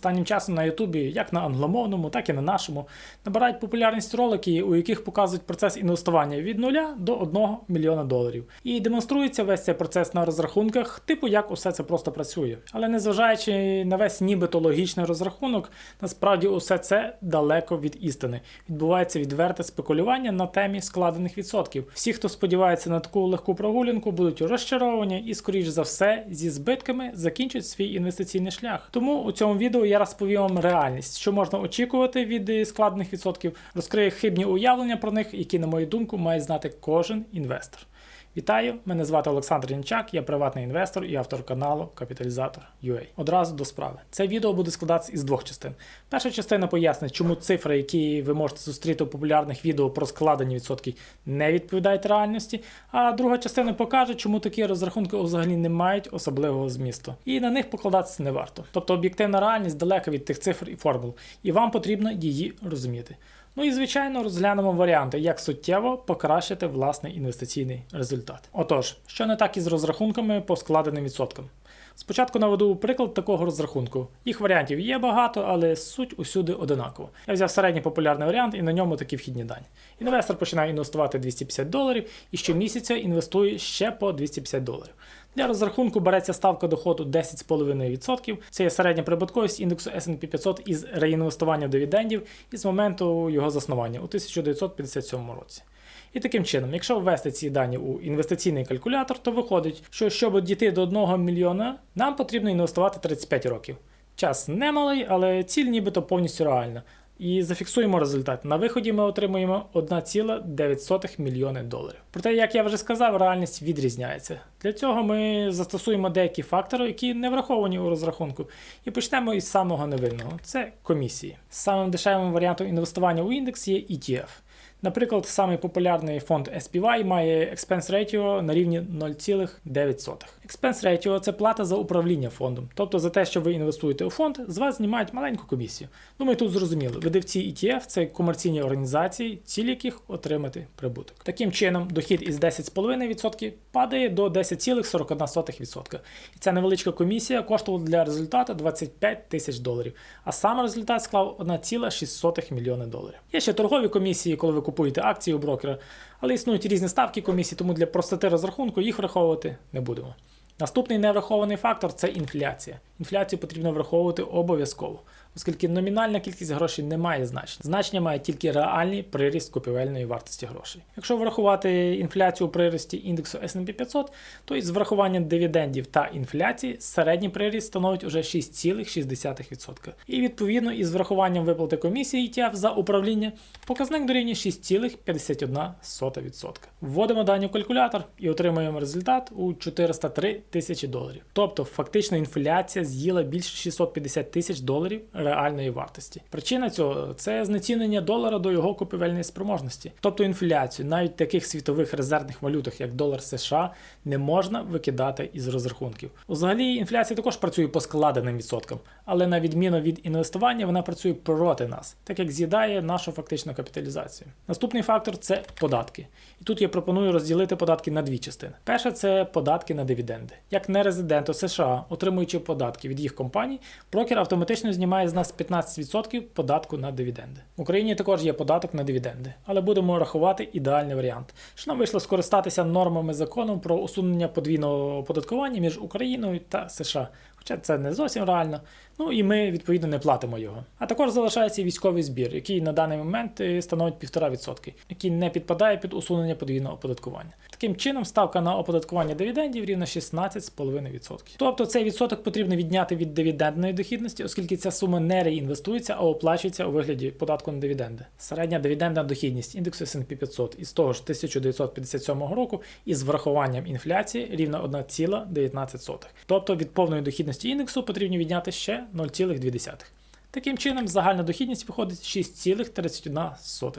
Останнім часом на Ютубі, як на англомовному, так і на нашому, набирають популярність ролики, у яких показують процес інвестування від 0 до 1 мільйона доларів. І демонструється весь цей процес на розрахунках, типу як усе це просто працює. Але незважаючи на весь нібито логічний розрахунок, насправді усе це далеко від істини. Відбувається відверте спекулювання на темі складених відсотків. Всі, хто сподівається на таку легку прогулянку, будуть розчаровані і, скоріш за все, зі збитками закінчать свій інвестиційний шлях. Тому у цьому відео я розповім вам реальність, що можна очікувати від складних відсотків, розкрию хибні уявлення про них, які, на мою думку, має знати кожен інвестор. Вітаю, мене звати Олександр Янчак, я приватний інвестор і автор каналу Капіталізатор UA. Одразу до справи. Це відео буде складатися із двох частин. Перша частина пояснить, чому цифри, які ви можете зустріти у популярних відео про складені відсотки, не відповідають реальності. А друга частина покаже, чому такі розрахунки взагалі не мають особливого змісту. І на них покладатися не варто. Тобто об'єктивна реальність далека від тих цифр і формул, і вам потрібно її розуміти. Ну і звичайно розглянемо варіанти, як суттєво покращити власний інвестиційний результат. Отож, що не так із розрахунками по складеним відсоткам. Спочатку наведу приклад такого розрахунку. Їх варіантів є багато, але суть усюди одинакова. Я взяв середній популярний варіант і на ньому такі вхідні дані. Інвестор починає інвестувати 250 доларів і щомісяця інвестує ще по 250 доларів. Для розрахунку береться ставка доходу 10,5%. Це є середня прибутковість індексу S&P 500 із реінвестуванням дивідендів із моменту його заснування у 1957 році. І таким чином, якщо ввести ці дані у інвестиційний калькулятор, то виходить, що щоб дійти до 1 мільйона, нам потрібно інвестувати 35 років. Час немалий, але ціль нібито повністю реальна. І зафіксуємо результат. На виході ми отримуємо 1,9 мільйони доларів. Проте, як я вже сказав, реальність відрізняється. Для цього ми застосуємо деякі фактори, які не враховані у розрахунку. І почнемо із самого невинного це комісії. Самим дешевим варіантом інвестування у індекс є ETF. Наприклад, самий популярний фонд SPY має expense ratio на рівні 0,9. Expense ratio – це плата за управління фондом. Тобто за те, що ви інвестуєте у фонд, з вас знімають маленьку комісію. Думаю, тут зрозуміло. Видавці ETF це комерційні організації, ціль яких отримати прибуток. Таким чином, дохід із 10,5% падає до 10,41%. І ця невеличка комісія коштувала для результату 25 тисяч доларів. А сам результат склав 1,6 мільйони доларів. Є ще торгові комісії, коли ви купуєте акції у брокера, але існують різні ставки комісії, тому для простоти розрахунку їх враховувати не будемо. Наступний неврахований фактор це інфляція. Інфляцію потрібно враховувати обов'язково, оскільки номінальна кількість грошей не має значення. Значення має тільки реальний приріст купівельної вартості грошей. Якщо врахувати інфляцію у прирості індексу S&P 500, то із врахуванням дивідендів та інфляції середній приріст становить уже 6,6%. І відповідно із врахуванням виплати комісії ETF за управління показник дорівнює 6,51%. Вводимо дані в калькулятор і отримуємо результат у 403 тисячі доларів. Тобто фактично інфляція з'їла більше 650 тисяч доларів реальної вартості. Причина цього це знецінення долара до його купівельної спроможності. Тобто інфляцію навіть таких світових резервних валютах, як долар США, не можна викидати із розрахунків. Взагалі, інфляція також працює по складеним відсоткам, але на відміну від інвестування, вона працює проти нас, так як з'їдає нашу фактичну капіталізацію. Наступний фактор це податки. І тут я пропоную розділити податки на дві частини. Перше це податки на дивіденди. Як нерезидент у США, отримуючи податки від їх компаній, брокер автоматично знімає з нас 15% податку на дивіденди. В Україні також є податок на дивіденди, але будемо рахувати ідеальний варіант, що нам вийшло скористатися нормами закону про усунення подвійного оподаткування між Україною та США. Хоча це не зовсім реально. Ну і ми відповідно не платимо його. А також залишається військовий збір, який на даний момент е, становить 1,5%, який не підпадає під усунення подвійного оподаткування. Таким чином, ставка на оподаткування дивідендів рівна 16,5%. Тобто цей відсоток потрібно відняти від дивідендної дохідності, оскільки ця сума не реінвестується, а оплачується у вигляді податку на дивіденди. Середня дивідендна дохідність індексу S&P 500 із того ж 1957 року із врахуванням інфляції рівна 1,19. Тобто від повної дохідності індексу потрібно відняти ще 0,2. Таким чином, загальна дохідність виходить 6,31.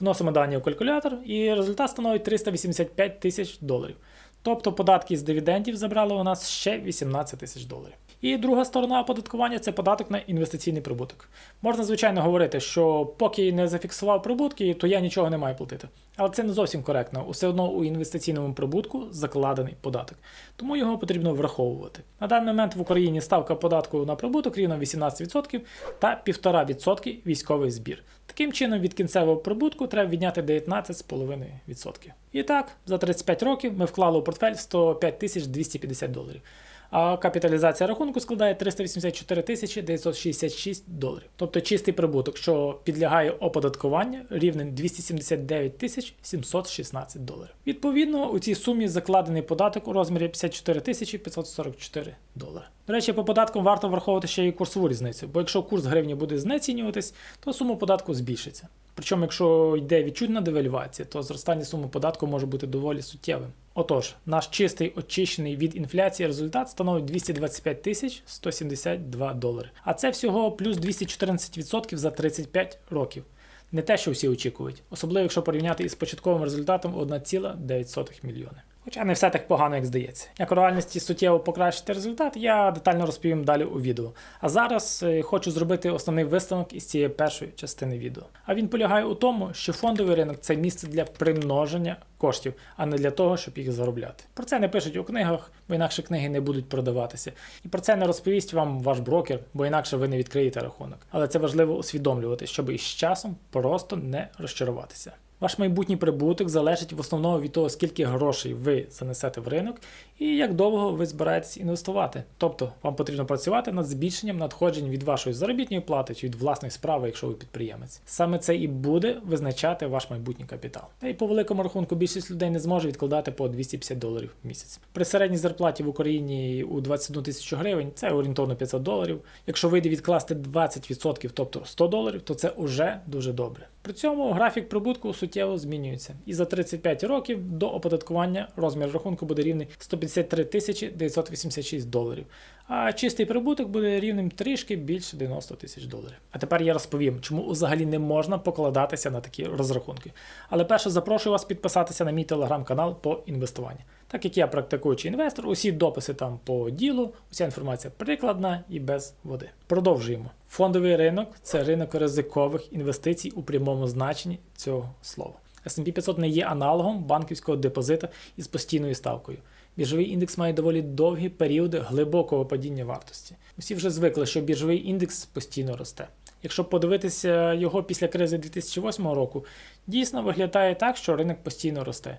Вносимо дані у калькулятор, і результат становить 385 тисяч доларів. Тобто податки з дивідендів забрали у нас ще 18 тисяч доларів. І друга сторона оподаткування це податок на інвестиційний прибуток. Можна, звичайно, говорити, що поки не зафіксував прибутки, то я нічого не маю платити. Але це не зовсім коректно. Усе одно у інвестиційному прибутку закладений податок, тому його потрібно враховувати. На даний момент в Україні ставка податку на прибуток рівно 18% та 1,5% військовий збір. Таким чином, від кінцевого прибутку треба відняти 19,5%. І так, за 35 років ми вклали у портфель 105 250 доларів. А капіталізація рахунку складає 384 тисячі 966 доларів. Тобто чистий прибуток, що підлягає оподаткуванню, рівнем 279 тисяч 716 доларів. Відповідно, у цій сумі закладений податок у розмірі 54 тисячі 544 долари. До речі, по податкам варто враховувати ще й курсову різницю, бо якщо курс гривні буде знецінюватись, то сума податку збільшиться. Причому, якщо йде відчутна девальвація, то зростання суми податку може бути доволі суттєвим. Отож, наш чистий очищений від інфляції результат становить 225 тисяч 172 долари. А це всього плюс 214% за 35 років. Не те, що всі очікують, особливо якщо порівняти із початковим результатом 1,9 мільйони. Хоча не все так погано, як здається. Як у реальності суттєво покращити результат, я детально розповім далі у відео. А зараз е, хочу зробити основний висновок із цієї першої частини відео. А він полягає у тому, що фондовий ринок це місце для примноження коштів, а не для того, щоб їх заробляти. Про це не пишуть у книгах, бо інакше книги не будуть продаватися. І про це не розповість вам ваш брокер, бо інакше ви не відкриєте рахунок. Але це важливо усвідомлювати, щоб із часом просто не розчаруватися. Ваш майбутній прибуток залежить в основному від того, скільки грошей ви занесете в ринок і як довго ви збираєтесь інвестувати. Тобто вам потрібно працювати над збільшенням надходжень від вашої заробітної плати чи від власної справи, якщо ви підприємець. Саме це і буде визначати ваш майбутній капітал. Та й по великому рахунку більшість людей не зможе відкладати по 250 доларів в місяць. При середній зарплаті в Україні у 21 тисячу гривень це орієнтовно 500 доларів. Якщо вийде відкласти 20%, тобто 100 доларів, то це вже дуже добре. При цьому графік прибутку суттєво змінюється. І за 35 років до оподаткування розмір рахунку буде рівний 153 тисячі 986 доларів. А чистий прибуток буде рівним трішки більше 90 тисяч доларів. А тепер я розповім, чому взагалі не можна покладатися на такі розрахунки. Але перше запрошую вас підписатися на мій телеграм-канал по інвестуванню. Так як я практикуючий інвестор, усі дописи там по ділу, уся інформація прикладна і без води. Продовжуємо. Фондовий ринок це ринок ризикових інвестицій у прямому значенні цього слова. S&P 500 не є аналогом банківського депозита із постійною ставкою. Біржовий індекс має доволі довгі періоди глибокого падіння вартості. Усі вже звикли, що біржовий індекс постійно росте. Якщо подивитися його після кризи 2008 року, дійсно виглядає так, що ринок постійно росте.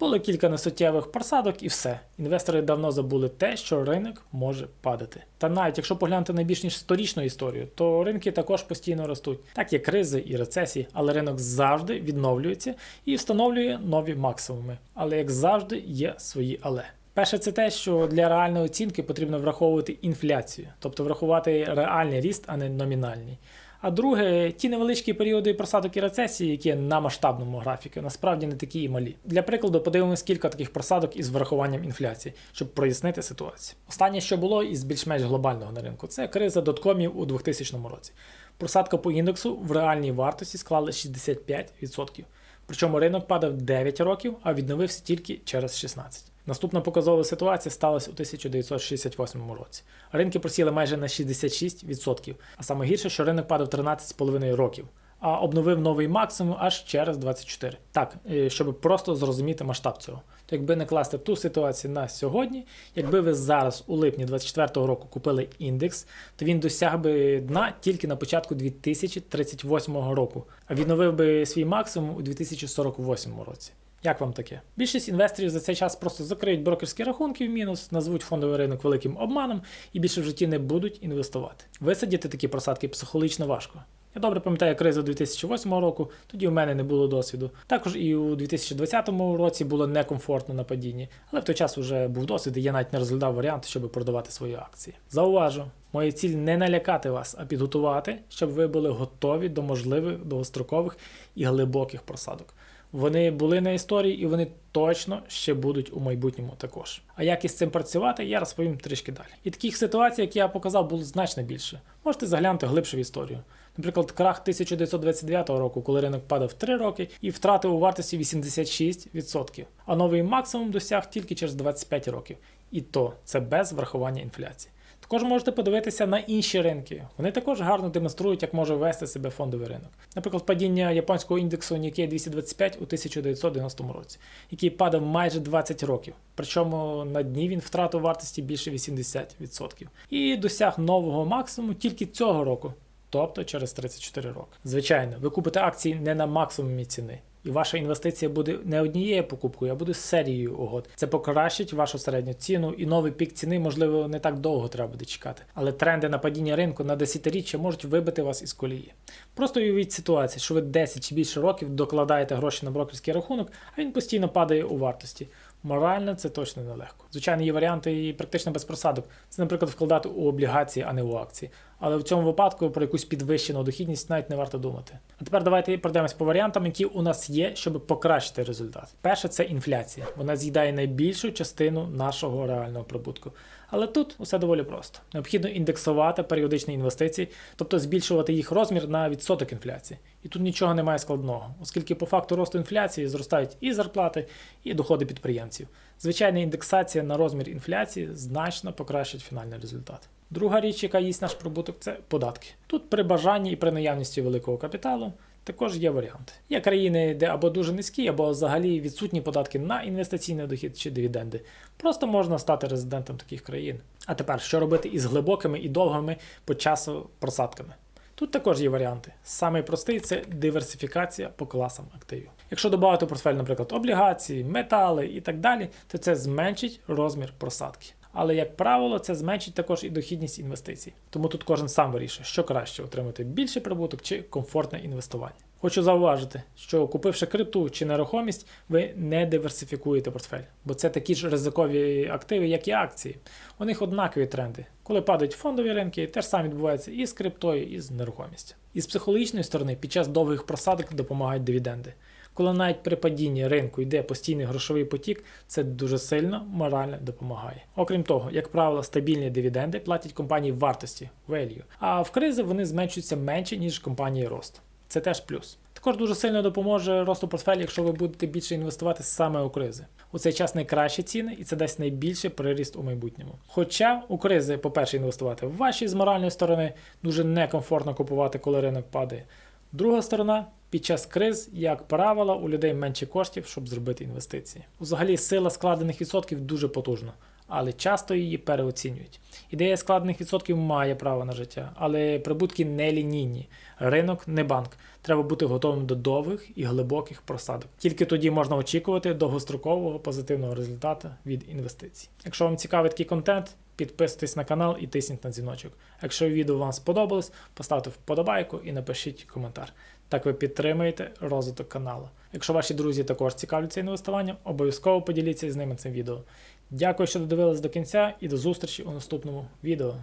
Було кілька несуттєвих просадок і все. Інвестори давно забули те, що ринок може падати. Та навіть якщо поглянути на більш ніж сторічну історію, то ринки також постійно ростуть. Так є кризи і рецесії, але ринок завжди відновлюється і встановлює нові максимуми. Але як завжди, є свої але. Перше, це те, що для реальної оцінки потрібно враховувати інфляцію, тобто врахувати реальний ріст, а не номінальний. А друге, ті невеличкі періоди просадок і рецесії, які на масштабному графіку, насправді не такі і малі. Для прикладу, подивимось кілька таких просадок із врахуванням інфляції, щоб прояснити ситуацію. Останнє, що було із більш-менш глобального на ринку, це криза доткомів у 2000 році. Просадка по індексу в реальній вартості склала 65%. Причому ринок падав 9 років, а відновився тільки через 16. Наступна показова ситуація сталася у 1968 році. Ринки просіли майже на 66%, а саме гірше, що ринок падав 13,5 років, а обновив новий максимум аж через 24. Так, е, щоб просто зрозуміти масштаб цього. То якби не класти ту ситуацію на сьогодні, якби ви зараз у липні 2024 року купили індекс, то він досяг би дна тільки на початку 2038 року, а відновив би свій максимум у 2048 році. Як вам таке? Більшість інвесторів за цей час просто закриють брокерські рахунки в мінус, назвуть фондовий ринок великим обманом і більше в житті не будуть інвестувати. Висадити такі просадки психологічно важко. Я добре пам'ятаю кризу 2008 року, тоді у мене не було досвіду. Також і у 2020 році було некомфортно на падінні, але в той час вже був досвід, і я навіть не розглядав варіант, щоб продавати свої акції. Зауважу, моя ціль не налякати вас, а підготувати, щоб ви були готові до можливих довгострокових і глибоких просадок. Вони були на історії і вони точно ще будуть у майбутньому також. А як із цим працювати, я розповім трішки далі. І таких ситуацій, як я показав, було значно більше. Можете заглянути глибше в історію. Наприклад, крах 1929 року, коли ринок падав 3 роки і втратив у вартості 86%, а новий максимум досяг тільки через 25 років. І то це без врахування інфляції. Також можете подивитися на інші ринки. Вони також гарно демонструють, як може вести себе фондовий ринок. Наприклад, падіння японського індексу Nikkei 225 у 1990 році, який падав майже 20 років. Причому на дні він втратив вартості більше 80%. І досяг нового максимуму тільки цього року, тобто через 34 роки. Звичайно, ви купите акції не на максимумі ціни. І ваша інвестиція буде не однією покупкою, а буде серією угод. Це покращить вашу середню ціну, і новий пік ціни, можливо, не так довго треба буде чекати. Але тренди на падіння ринку на десятиріччя можуть вибити вас із колії. Просто уявіть ситуацію, що ви 10 чи більше років докладаєте гроші на брокерський рахунок, а він постійно падає у вартості. Морально це точно нелегко. Звичайно, є варіанти і практично без просадок. Це, наприклад, вкладати у облігації, а не у акції. Але в цьому випадку про якусь підвищену дохідність навіть не варто думати. А тепер давайте пройдемось по варіантам, які у нас є, щоб покращити результат. Перше це інфляція. Вона з'їдає найбільшу частину нашого реального прибутку. Але тут усе доволі просто. Необхідно індексувати періодичні інвестиції, тобто збільшувати їх розмір на відсоток інфляції. І тут нічого немає складного, оскільки по факту росту інфляції зростають і зарплати, і доходи підприємців. Звичайна індексація на розмір інфляції значно покращить фінальний результат. Друга річ, яка їсть наш прибуток, це податки. Тут при бажанні і при наявності великого капіталу також є варіанти. Є країни, де або дуже низькі, або взагалі відсутні податки на інвестиційний дохід чи дивіденди. Просто можна стати резидентом таких країн. А тепер що робити із глибокими і довгими по часу просадками? Тут також є варіанти. Самий простий це диверсифікація по класам активів. Якщо додати портфель, наприклад, облігації, метали і так далі, то це зменшить розмір просадки. Але, як правило, це зменшить також і дохідність інвестицій. Тому тут кожен сам вирішує, що краще отримати більший прибуток чи комфортне інвестування. Хочу зауважити, що купивши крипту чи нерухомість, ви не диверсифікуєте портфель, бо це такі ж ризикові активи, як і акції. У них однакові тренди. Коли падають фондові ринки, теж саме відбувається і з криптою, і з нерухомістю. І з психологічної сторони, під час довгих просадок допомагають дивіденди. Коли навіть при падінні ринку йде постійний грошовий потік, це дуже сильно морально допомагає. Окрім того, як правило, стабільні дивіденди платять компанії вартості value, а в кризи вони зменшуються менше, ніж компанії росту. Це теж плюс. Також дуже сильно допоможе росту портфелю, якщо ви будете більше інвестувати саме у кризи. У цей час найкращі ціни і це дасть найбільший приріст у майбутньому. Хоча у кризи, по-перше, інвестувати в ваші з моральної сторони дуже некомфортно купувати, коли ринок падає. Друга сторона, під час криз, як правило, у людей менше коштів, щоб зробити інвестиції. Взагалі, сила складених відсотків дуже потужна, але часто її переоцінюють. Ідея складених відсотків має право на життя, але прибутки не лінійні. Ринок не банк. Треба бути готовим до довгих і глибоких просадок. Тільки тоді можна очікувати довгострокового позитивного результату від інвестицій. Якщо вам цікавий такий контент, підписуйтесь на канал і тисніть на дзвіночок. Якщо відео вам сподобалось, поставте вподобайку і напишіть коментар. Так ви підтримуєте розвиток каналу. Якщо ваші друзі також цікавляться інвестуванням, обов'язково поділіться з ними цим відео. Дякую, що додивились до кінця, і до зустрічі у наступному відео.